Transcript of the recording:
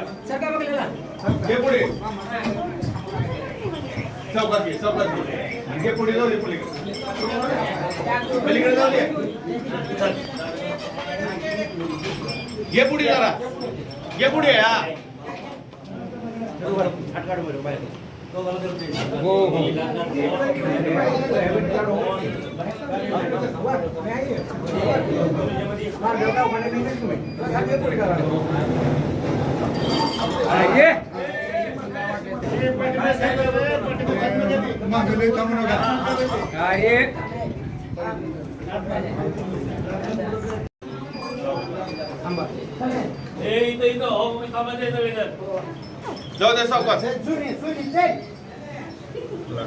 सरकार बघ लेला हे पुढे चौकात घे चौकात घे हे पुढे जाऊ दे पुढे पलीकडे जाऊ दे घे पुढे जरा घे पुढे हा हो हो मागले थांबू नका ए इथं इथं हो मी थ ां